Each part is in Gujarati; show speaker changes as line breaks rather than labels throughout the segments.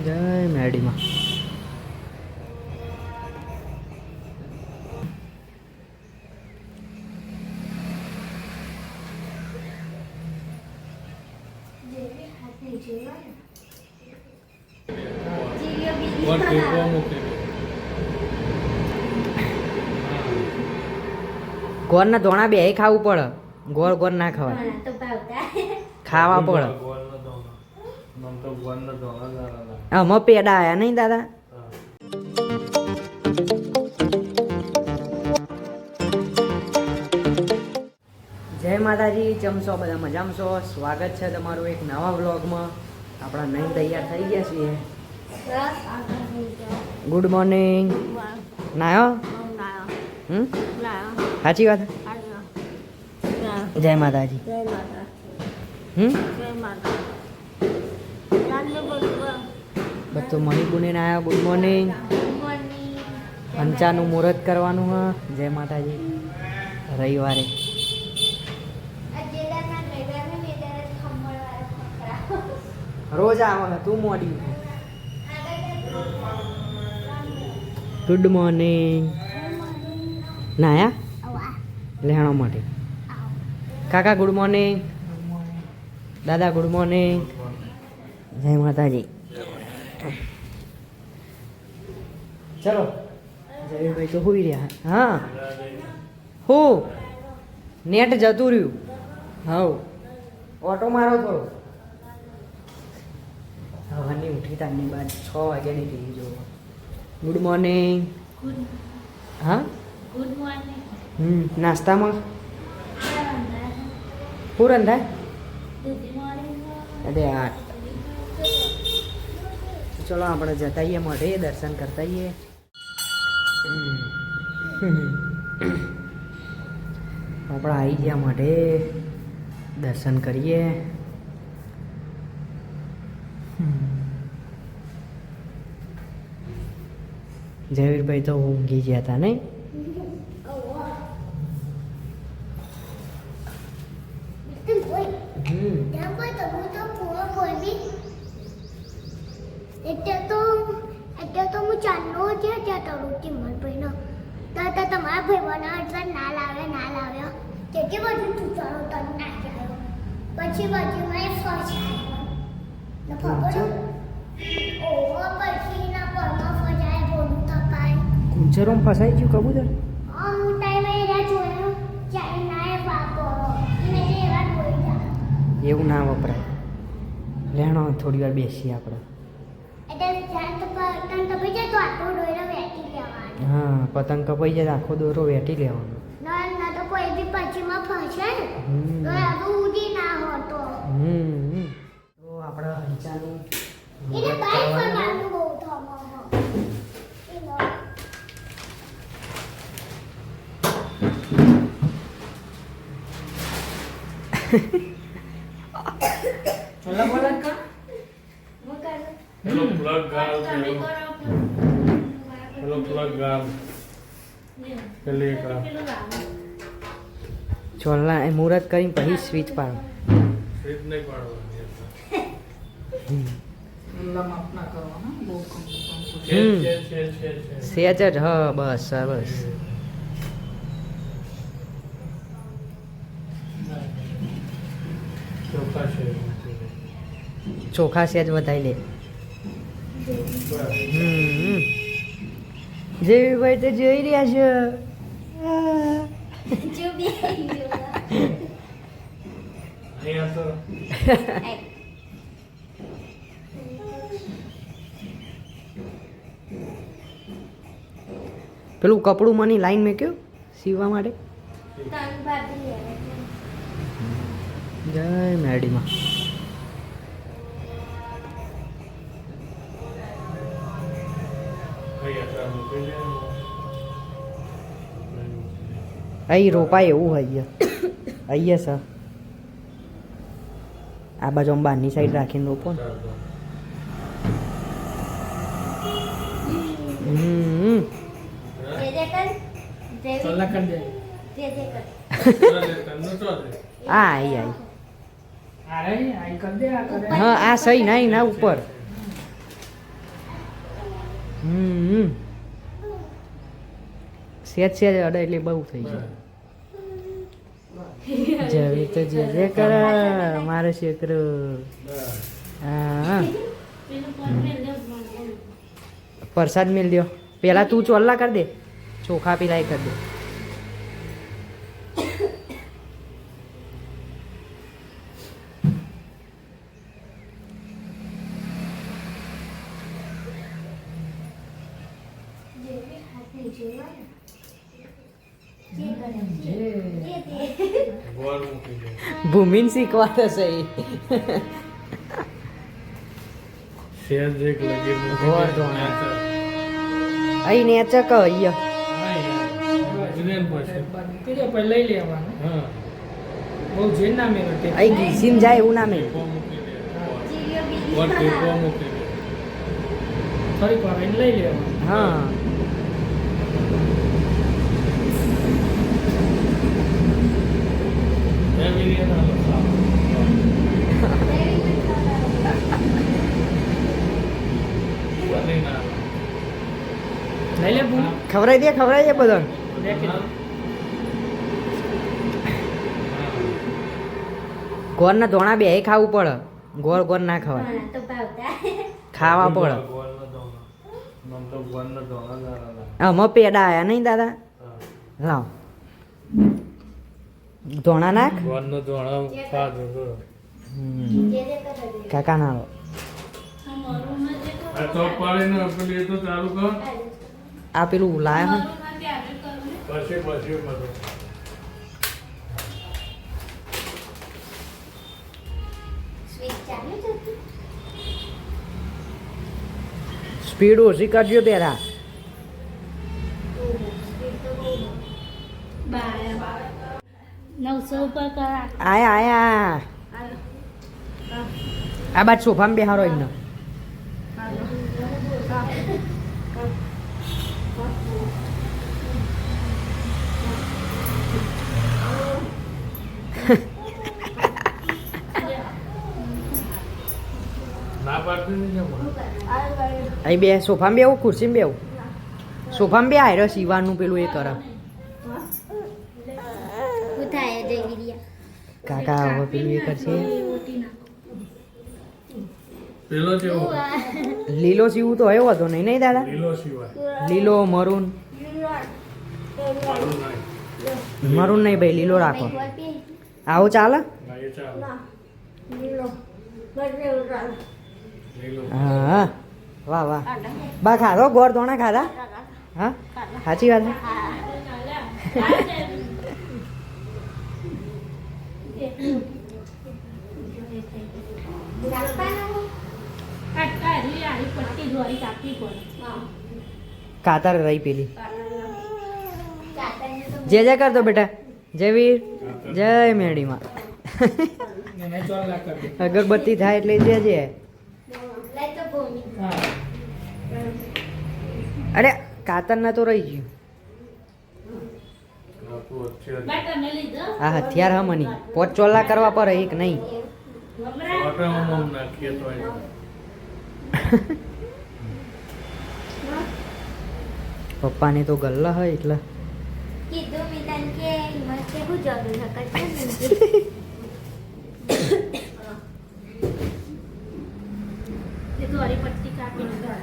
જય મેડીમાં.
ગોર ના
ગોળના ધોણા બે ખાવું પડે. ગોળ ગોળ ના ખાવા ખાવા પડે.
ગોળનો દોણો મન તો ગોળનો દોણો જ આવે.
આમાં પેડા આયા નહીં દાદા જય માતાજી ચમસો બધા? મજામાં છો? સ્વાગત છે તમારું એક નવા વ્લોગમાં. આપણા નહીં તૈયાર થઈ ગયા છીએ. ગુડ મોર્નિંગ નાયો? સાચી વાત? જય માતાજી. હમ? બધું મણિપુને આવ્યા ગુડ મોર્નિંગ પંચાનું મુહૂર્ત કરવાનું, હ. જય માતાજી. રવિવારે. રોજ આવે તું મોડી ગુડ મોર્નિંગ નાયા લેણો માટે. કાકા ગુડ મોર્નિંગ દાદા ગુડ મોર્નિંગ જય માતાજી. ચલો. જયભાઈ તો હોઈ રહ્યા. હા. હું. નેટ જતું રહ્યું. હવ ઓટો મારો થોડો. હવાની ઉઠી તારની બાદ છ વાગ્યાની ટીવી જોવો. ગુડ મોર્નિંગ હા?
ગુડ મોર્નિંગ
હમ નાસ્તામાં? શું રંધાય અરે આ ચલો, આપણે જતા આવીએ મોઢે દર્શન કરતા આવીએ આપણે આવી ગયા મોઢે દર્શન કરીએ. જયવીરભાઈ તો ઊંઘી ગયા હતા નહીં હમ
એટલે તો એટલે તો હું ચાંદનો છે ત્યાં તળું ચીમલ ભાઈનો તો તો તમારા ભાઈ બના એટલે ના લાવે ના લાવ્યો તેથી બધું તું ચાલો તને ના આવ્યો પછી પછી મેં ફર્સ્ટ આવ્યો ખબર ઓહો પછી ના પરમાં ફજાય બોલું તપાય
કુંચરોમાં ફસાઈ ગયું કબૂતર?
એવા
ના વપરાય. લેણો થોડી વાર બેસીએ આપણે. હા પતંગ કપાઈ જાય આખો દોરો વેટી લેવાનો.
તો
આપણે હંચાનું
એને
મુહૂર્ત
બાઈક પર
કરવાનું
મારનું બહુ થમો એનો
ચોલા बोला का
वो कर
हेलो प्लग ગાળ
हेलो
પેલો-
કરો
પેલો plug ગાળ. પેલી એક આ
પેલું લાવો
ચોલા એ મુહૂર્ત કરીને પછી સ્વિચ પાડો
સ્વિચ નહીં પાડવાની.
સેજ જ હ બસ સરસ
ચોખા છે.
ચોખા સેજ વધારી લે. જેવી જેવીભાઈ તો જોઈ રહ્યા છે. પેલું કપડું મને લાઈન મેક્યું સીવવા માટે? જય મેડીમાં અહીં રોપાય એવું હોય અહીંયા સર આ બાજુ બહારની સાઈડ રાખીને રોપો ને. હા આઈ આઈ. હા આ સહી ના ઉપર. હમ. સેજ સેજ અડે એટલે બહુ થઈ જાય જવી તો જે જે કરે મારે છોકરો. હા. પ્રસાદ મેળ દ્યો. પેલા તું ચોલ્લા કરી દે. ચોખા પીલાય કરી દે
ગોળ મૂકી દે
ભૂમિને શીખવા થશે ઈ.
શેર ચક લગી
અહીંયા
હા યાર.
લઈ લેવાનું
હા.
બહુ જે ના મેળવે તે
અહીં ઘીસીને જાય એવું ના મેં
ટેપો મૂકી દે. ગોળ ટેપો મૂકી દે.
વાર લઈ લેવાનું
હા
એવી રીતે ના લખાવો. બધી ના.
લઈ લે
ખવડાવી દે ખવરાઈ દે બધાને. ગોળના ધોણા બે ખાવું પડે. ગોળ ગોળ ના ખવાય. ખાવા પડે. આમાં પેડા આયા નહીં દાદા. લાવ. ધોણા નાખ
ધોણો તો.
હમ. કાકા ના
આ મરુમાં જે કરું
આ તો પાડીને પેલી તો ચાલુ કર
આ પેલું લાયા હે
કરું.
પછી પછી
સ્પીડ ઓછી કરજો પેલા આયા આયા. આ બાદ સોફામાં બે બેહારો એમને. અહીં બે સોફામાં બેવું ખુરશીમાં બેવું સોફામાં બે આયરો સીવાનું પેલું એ કરે. કાકા હવે પેલું એ કરશે. લીલો સીવું તો એવો હતો નહીં નહીં દાદા?
લીલો
મરૂન. મરૂન નહીં ભાઈ લીલો રાખો. આવો ચાલે?
ના એ ચાલે.
લીલો.
લીલો.
હા વાહ વાહ. બા ખાધો? ગોળ ધોણા ખાધા? હા? સાચી વાત છે
આ કાઢી આની પટ્ટી ધોરી કાપવી પડે
કાતર રહી પેલી. જય જય કરતો બેટા. જય વીર. જય
દે.
અગરબત્તી થાય એટલે જે
જે
અરે કાતર ના તો રહી ગયું
આપણું અત્યારે
બા તમે લીધો
આ હથિયાર હા મની પોચ ચોલા કરવા પર એક નહીં? પપ્પાને તો ગલ્લા હોય એટલે.
કીધું મિતાન કે એમાં કેવું જરૂર હકત
એ ધોરી પટ્ટી કાપી લીધો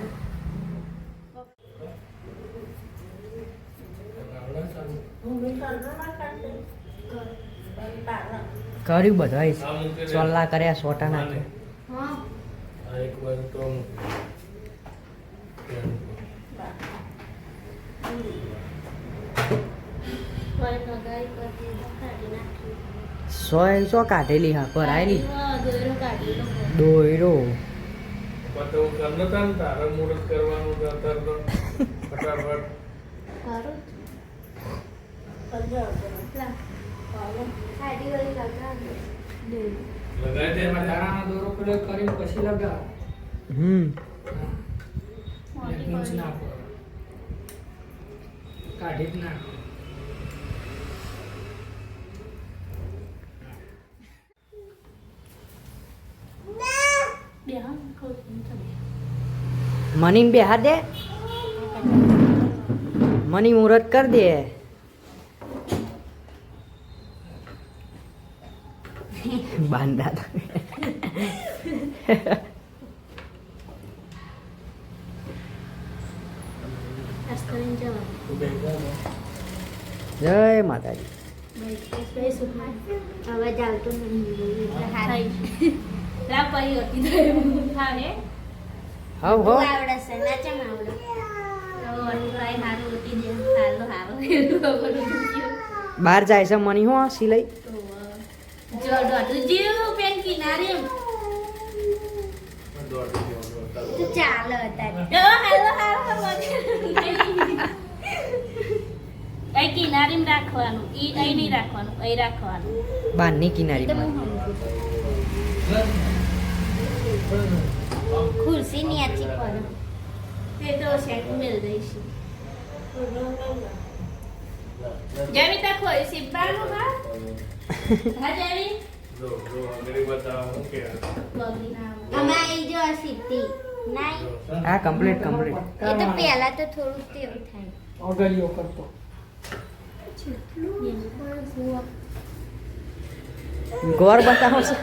કર્યું બધા ચોલ્લા કર્યા સોટા નાખે સો સો કાઢેલી હા? પર આવેલી દોયરો.
ને કરવાનું
સાડી વાળી લગાવી
દે
એમાં દાણાનો દોરો કરીને પછી લગાવ
હમ.
નાખો કાઢી જ નાખો.
દે. મની મુહૂર્ત કરી દે. બાંધા. જય માતાજી.
અવાજ આવતો નથી
હવ હવ
આવડે છે ના આવડે
બહાર જાય છે મની હો સિલાઈ?
જો દોઢ જીવ પેન કિનારે.
તું ચાલે અત્યારે.
એ હાલો હારો કઈ રાખવાનું. ઈ અહીં નહીં રાખવાનું અહીં રાખવાનું.
બારની
કિનારીમાં.
હું આચી ખુરશી ન્યાચી
તે તો સેટ મેલ દઈશ. જેવી તક હોય સિબ્બાનું હા હા જેવી
જો, જો, આગળ બતાવો, હું? કે
બગડી ના આવે.
અમે આવી જો. સિદ્ધિ નાઈ
જો,
કમ્પ્લીટ કમ્પ્લીટ
એ તો પહેલા તો થોડુંક તેવું થાય
ઓગળીઓ કરતો
ગોર બતાવો છો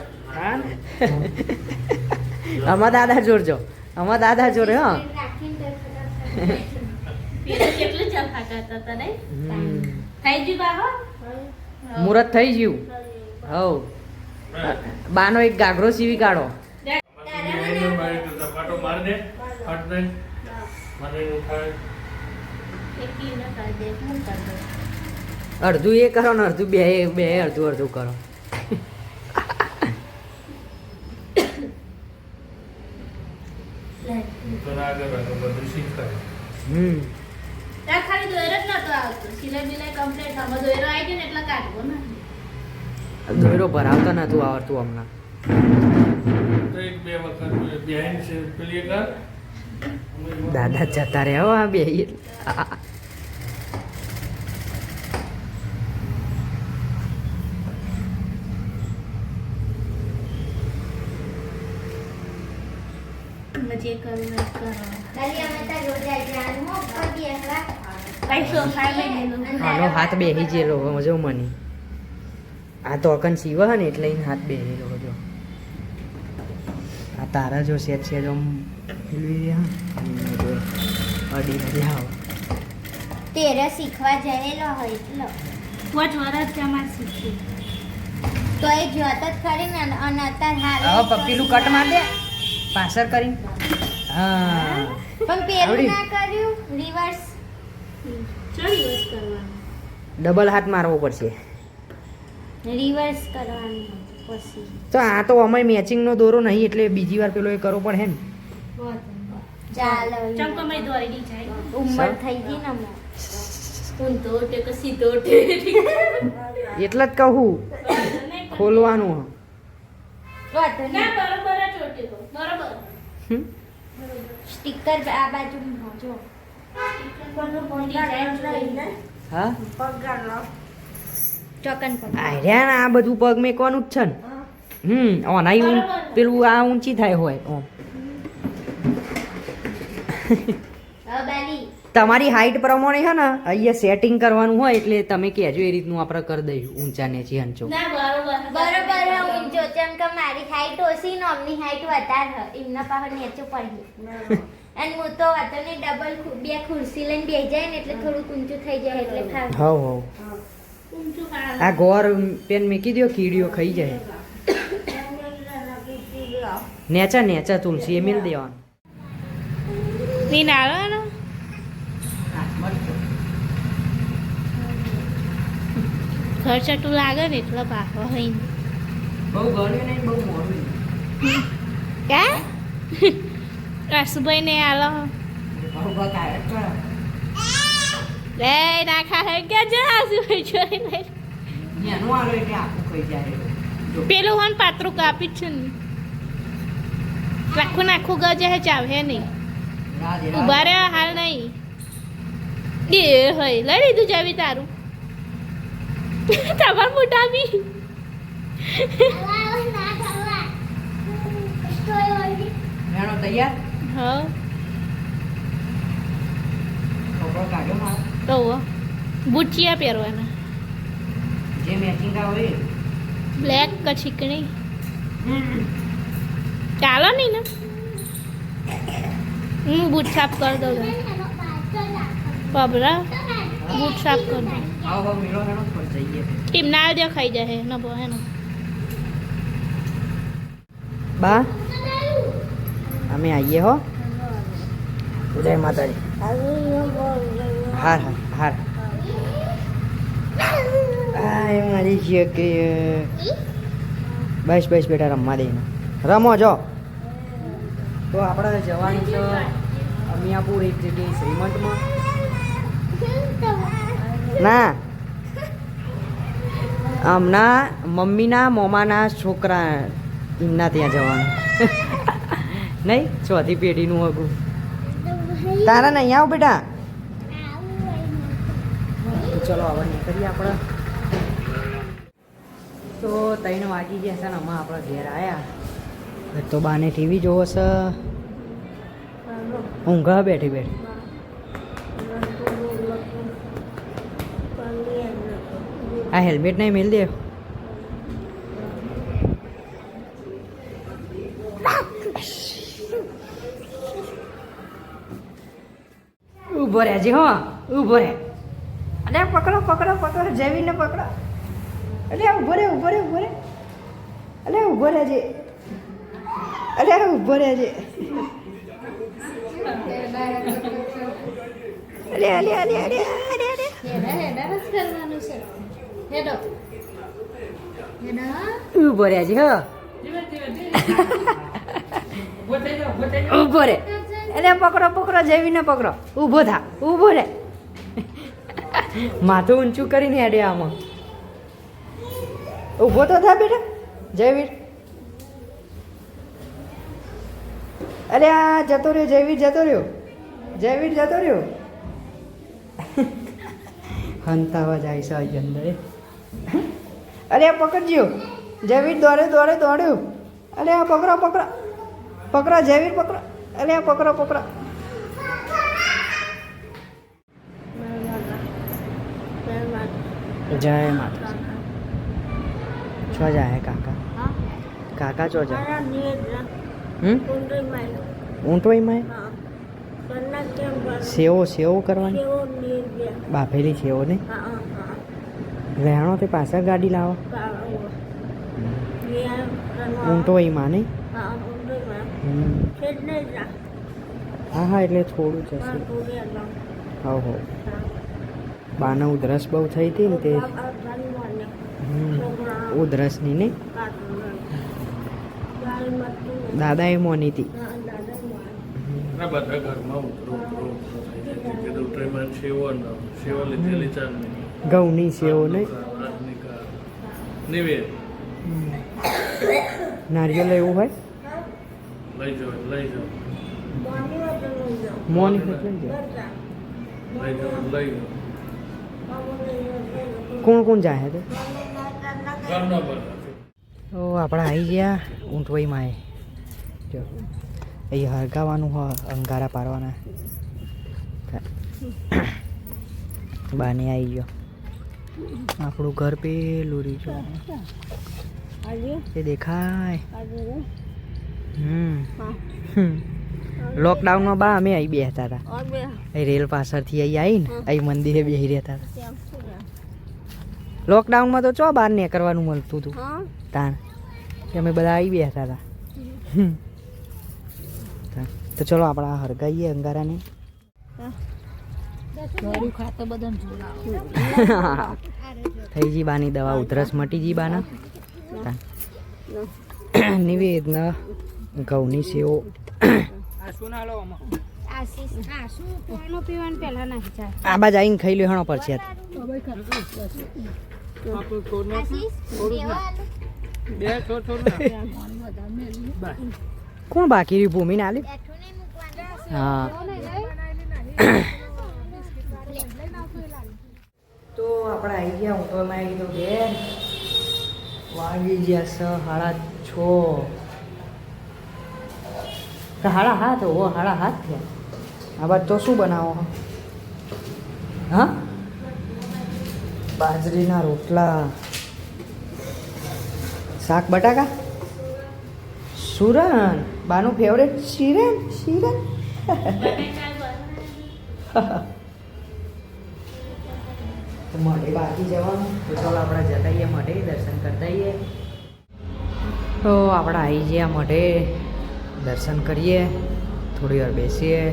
અમા દાદા જોડજો અમા દાદા જોડે હા
કેટલું ચફા કરતા હતા નહીં થઈ ગયું બાહો
મુહૂર્ત થઈ ગયું. હવ. બાનો એક ગાઘરો સીવી કાઢો. અડધું એ કરો ને અડધું બે બે અડધું અડધું કરો. હમ.
દોયરો
ભરાવતા નતું આવડતું હમણાં.
એક બે વખત બેહીને છે પેલી
દાદા જતા રહ્યા હો આ બે.
જે કરવું. એ કરો
આનો હાથ બેહી જેલો જો મને. આ તો અકન શિવ હે ને એટલે હાથ બેહી બેહેલો જો. આ તારા જો સેજ સેજ આમ હિલવી રહ્યા. અડી નથી આવ
તેરે શીખવા જયેલો હોય એટલો.
પાંચ વર્ષ જમા શીખી
તો એ જોત જ ખરી ને અને- અત્યારે
હવે પપ્પીલું કટ માર દે. પાછળ કરીને હા.
પણ પેલું ના કર્યું રિવર્સ
ચો દિવસ કરવાનું
ડબલ હાથ મારવો પડશે.
રિવર્સ કરવાનું પછી.
તો આ તો અમે મેચિંગનો દોરો નહીં એટલે બીજી વાર પેલો એ કરવો પડે ને
ચાલો.
ચમકો મેં દોરી જાય
ઉંમર થઈ ગઈ ને
સીધો
એટલે જ કહું. ખોલવાનું.
વાંધો
ના બરોબર જ ઉઠી ગયો બરોબર.
સ્ટીકર આ બાજુ જો.
હા
ચોકન પગ
આર્યા આ બધું પગ મેકવાનું જ છે ને. હમ ઓનાઈ પેલું આ ઊંચી થાય હોય ઓમ તમારી હાઈટ પ્રમાણે છે ને અહીંયા સેટિંગ કરવાનું હોય એટલે તમે કહેજો એ રીતનું આપણે કરી દઈશું ઊંચા નીચે હંચો
ના બરોબર.
બરોબર ઊંચો જેમ કે મારી હાઈટ ઓછી ને અમની હાઈટ વધારે હે એમના પાસે નીચું પડી અને હું તો હતો ડબલ બે ખુરશી લઈને બેસી જાય ને એટલે થોડુંક ઊંચું થઈ જાય એટલે ખાવ
હા હા.
આ ગોર પેન મેકી દો કીડીઓ ખાઈ જાય. નેચા નેચા તુલસી એ મેલ દેવાનું.
નીન આવવાનો ખર્ચટું લાગે ને એટલે પાકો હોય
બહુ ગળ્યું નહીં બહુ મોડું
ક્યાં રસભાઈ ને આલો. લે નાખા હે કે જે આસુભાઈ જોઈ લે
એનું આલો એટલે આખું ખાઈ જાય
પેલું હન પાત્રું કાપી છે ને. આખું નાખું ગજે હે ચાવે નહીં.
ઊભા દે. રહે
હાલ નહીં. એ હોય લઈ લીધું જાવી તારું. તમાર મોટા બી
તૈયાર
હા તો બુટિયા પહેરવાના
જે મેચિંગ આવે
બ્લેક કે ચીકણી ચાલો નહીં ને હું બૂટ સાફ કરી દઉં. પબરા બૂટ સાફ કરી દઉં ટીમ ના દેખાઈ જાય ન બો હે
બા અમે આવીએ હો. ઉદય માતાજી. હાર હાર હાર. મારી છે કે બસ બસ બેટા રમવા દઈને રમો જો. તો આપણે જવાનું છે અમિયાપુર એક જગ્યાએ શ્રીમંતમાં. ના. આમના મમ્મીના, મોમાના છોકરા એમના ત્યાં જવાનું. નહીં? ચોથી પેઢીનું હગું તારા નહીં આવ બેટા. ચલો હવે નીકળીએ આપણે. તો ત્રણ વાગી ગયા છે ને હમણાં આપણા ઘેર આવ્યા તો બાને ટીવી જોવો છે. ઊંઘા બેઠી બેઠી. આ હેલ્મેટ નહીં મેલ દે. ઊભો રહે જી હો ઊભો રહે. અરે પકડો પકડો પકડો જમીને પકડો. અરે ઊભો રહે ઊભો રહે ઊભો રહે. અરે ઊભો રહેજે અરે ઊભો રહેજે અરે અરે અરે અરે અરે અરે
હેડા. હેડા. જ કરવાનું છે
હો.
ઊભો
રે એટલે પકડો પકડો, જવીને પકડો. ઊભો થા, ઊભો રે માથું ઊંચું કરીને હેડે આમાં. ઊભો તો થા બેટા જયવીર અરે આ જતો રહ્યો જયવીર જતો રહ્યો. જયવીર જતો રહ્યો. હંતાવા જાય છે અંદર. અરે આ પકડજો. જયવીર દોડે દોડે દોડ્યો અરે આ પકડો પકડો. પકડો જયવીર પકડો. અરે આ પકડો પકડો. જય માતા છો જાય કાકા? કાકા છો જાય હમ? ઊંટવાઈમાં સેવો સેવો કરવાની? બાફેલી સેવો ને રહેણો તે પાછળ ગાડી લાવો ઊંટવાઈમાં નહીં માને હા હા એટલે થોડું જશે હા હો બાને ઉધરસ બહુ થઈ હતી ને તે ઉધરસની ને દાદા એ મોની હતી
બધા ઘરમાં ઉતરો ઉતરો ઉતરો થઈ જાય સેવો ન સેવો લીધેલી ચાંદની
ઘઉંની સેવો નહીં? નારિયેલ એવું હોય?
લઈ જાઓ લઈ જાઓ.
મોની લઈ
જાઓ.
કોણ કોણ જાય તે? આપણે આવી ગયા ઊંટવાઈમાં જો અહીં હરગાવાનું હોય અંગારા પાડવાના. બાને આવી ગયો. આપણું ઘર પેલું રહ્યું એ દેખાય. હમ. લોકડાઉનમાં બા અમે અહીં બેસતા હતા. અહીં રેલ પાછળથી અહીં આવીને અહીં મંદિરે બેસી રહેતા હતા. લોકડાઉનમાં તો ચો બહાર નીકળવાનું મળતું હતું. તાણ. અમે બધા આવી બેસતા હતા. હતા. તો ચલો આપણા હરગાઈએ અંગારાને.
ગળું ખાતો બધાને જોડાવો.
થઈ જી બાની દવા ઉધરસ મટી જી બાના. તાણ. નિવેદ ઘઉંની સેવો.
આ શું ના લો આમાં?
આ બાજ આવીને ખાઈ લ્યો હણો પર છે. કોણ બાકી રહ્યું ભૂમિને આલી? હા. તો આવી ગયા હું તો એમાં આવી ગયો બેન વાગી ગયા સ સાડા છ. તો સાડા હાથ હો હાડા હાથ થયા. આ બાદ તો શું બનાવો? હા? બાજરીના રોટલા. શાક બટાકા? સુરન બાનું ફેવરેટ શિરન શિરન? તો મઢે બાકી જવાનું. તો ચાલો આપણે જતા આવીએ મઢે દર્શન કરતા આવીએ. તો આપણે આવી ગયા મઢે દર્શન કરીએ થોડી વાર બેસીએ.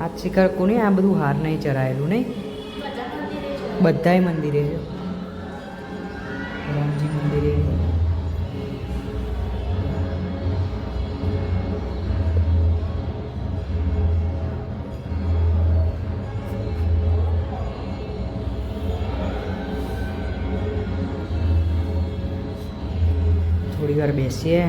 આજ શિખર કોને? આ બધું હાર નહીં ચરાયેલું નહીં? બધાય મંદિરે છે. રામજી મંદિરે. થોડી વાર બેસીએ.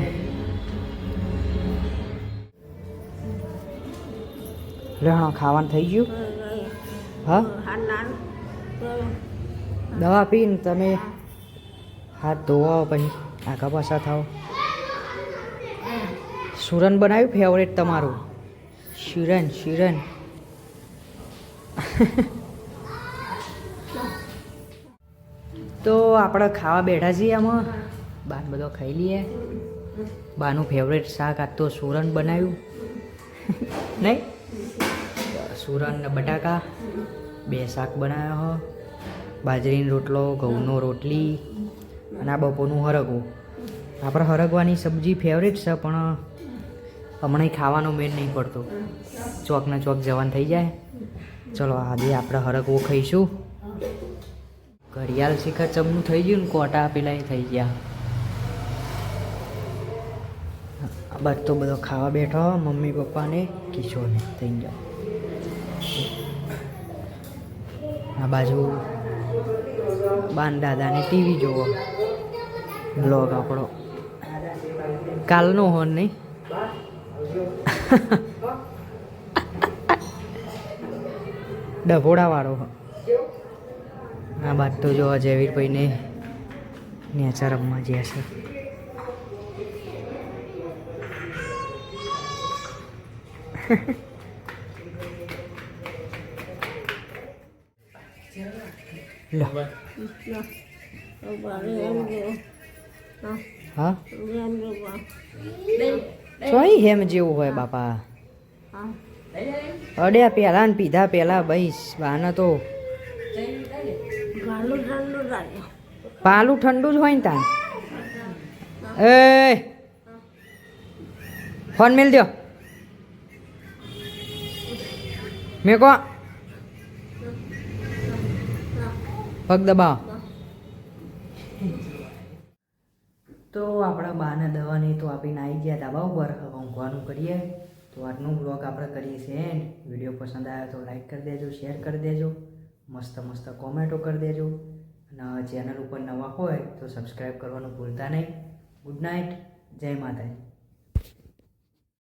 રહણો ખાવાનું થઈ ગયું? હા? દવા પીને તમે હાથ ધોવાઓ પછી આગા પાછા થાવ સુરન બનાવ્યું ફેવરેટ તમારું? શિરન શિરન. તો આપણે ખાવા બેઠા છીએ આમાં. બાન બધો ખાઈ લઈએ. બાનું ફેવરેટ શાક આજ તો સુરણ બનાવ્યું. નહીં? સુરણ ને બટાકા, બે શાક બનાવ્યા હો. બાજરીનો રોટલો, ઘઉંનો રોટલી અને આ બપોરનું હરગવું. આપણે હરગવાની સબ્જી ફેવરેટ છે, પણ હમણાં ખાવાનો મેળ નહીં પડતો. ચોકને ચોક જવાનું થઈ જાય. ચલો, આજે આપણે હરગવો ખાઈશું. ઘડિયાળ શિખર ચમનું થઈ ગયું ને, કોટા પેલા થઈ ગયા. તો બધો ખાવા બેઠો, મમ્મી પપ્પાને કિશોરને થઈ જાઓ આ બાજુ બાન દાદાને ટીવી જોવો. બ્લોગ આપણો. કાલનો હોન નહીં. ડભોડાવાળો આ બાદ તો જો જયવીરભાઈને નેચા રમવા જ્યાં છે. હા? સોય હેમ જેવું હોય બાપા. અડ્યા પહેલા ને પીધા પેલા ભાઈ બાને તો. પાલું ઠંડુ જ હોય ને તાન. એ, ફોન મેલ દો મેં કહો. પગ દબાવ. તો આપણા બાને દવાની તો આપીને આવી ગયા ધાબા ઉપર હવે ઊંઘવાનું કરીએ. તો આજનું બ્લોગ આપણે કરીએ છીએ એન્ડ. વીડિયો પસંદ આવ્યો તો લાઈક કરી દેજો શેર કરી દેજો. મસ્ત મસ્ત કોમેન્ટો કરી દેજો. અને ચેનલ ઉપર નવા હોય તો સબસ્ક્રાઈબ કરવાનું ભૂલતા નહીં. ગુડ નાઇટ જય માતાજી.